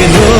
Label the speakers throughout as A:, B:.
A: you look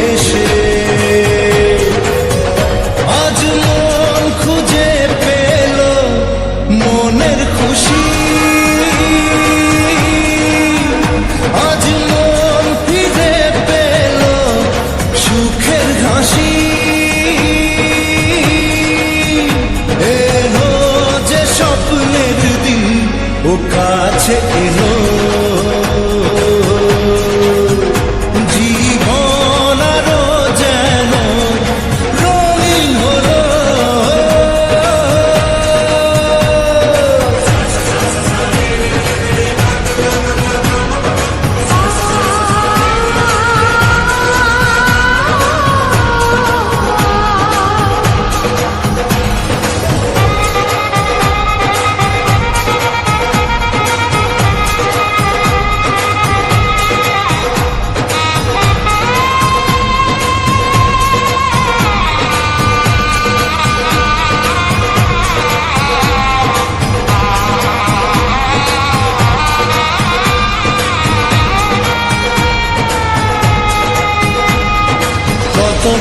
A: খুশি। আজ মন ফিরে পেল সুখের হাসি এলো যে স্বপ্নের দিন ও কাছে এলো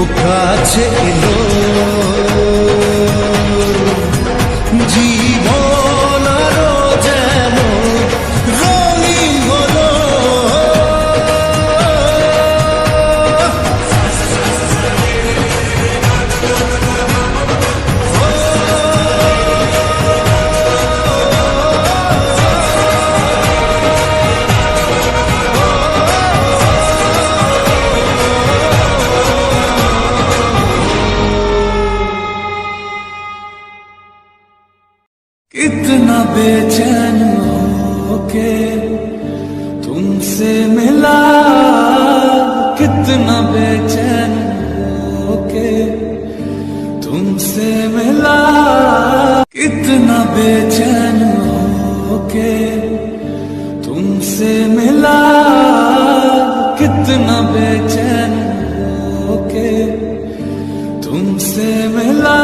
A: ও কাছে এলো।
B: बेचैन होके तुमसे मिला कितना बेचैन होके तुमसे मिला कितना बेचैन होके तुमसे मिला कितना बेचैन होके तुमसे मिला